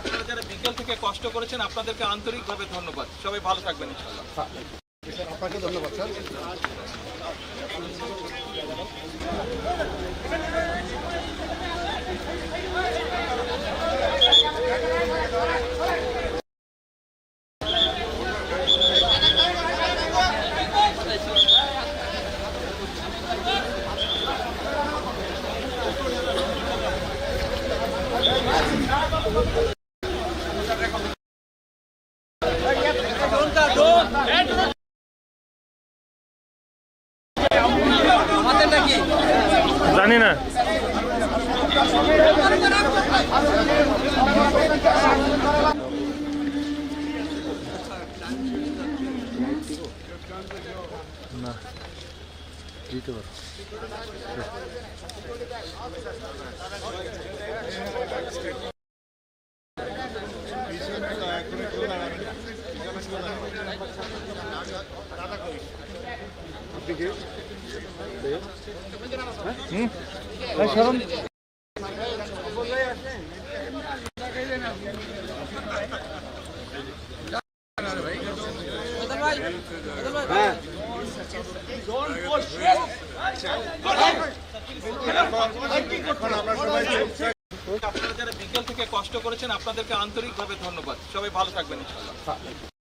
আপনারা যারা বিকেল থেকে কষ্ট করেছেন, আপনাদেরকে আন্তরিকভাবে ধন্যবাদ। সবাই ভালো থাকবেন আপনাকে ধন্যবাদ, স্যার। জানি না না দিতে পারো হুম সরম আপনারা যারা বিকেল থেকে কষ্ট করেছেন আপনাদেরকে আন্তরিকভাবে ধন্যবাদ। সবাই ভালো থাকবেন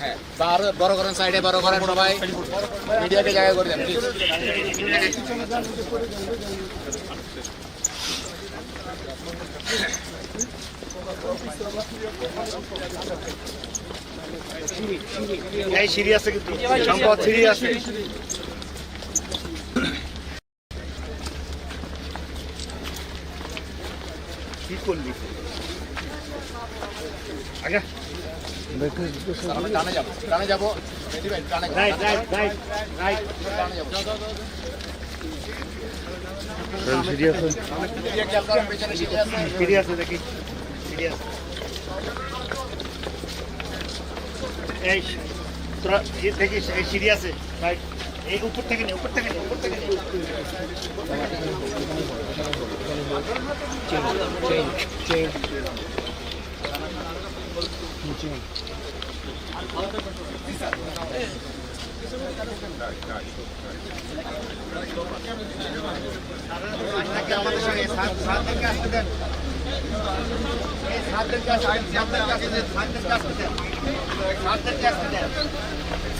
হ্যাঁ বার, বড় করেন সাইডে বড় করেন সবাই। মিডিয়াকে জায়গা করে দেন সিঁড়ি আছে কিন্তু, সম্পদ সিঁড়ি আছে। করলি। আগে। টানে যাব। টানে যাব। Right right right right. যাব দেখি। আছে এই তোরা দেখিস এই সিঁড়ি আছে রাইট। এই উপর থেকে নে, উপর থেকে উপর থেকে আমাদের সঙ্গে সাত সাতদেরকে আসতে দেন। এই সাতদেরকে আসতে দেন সাতদেরকে আসতে দেন সাতদেরকে আসতে দেন। সাতদেরকে আসতে দেন আসতে দেন।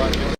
Gracias.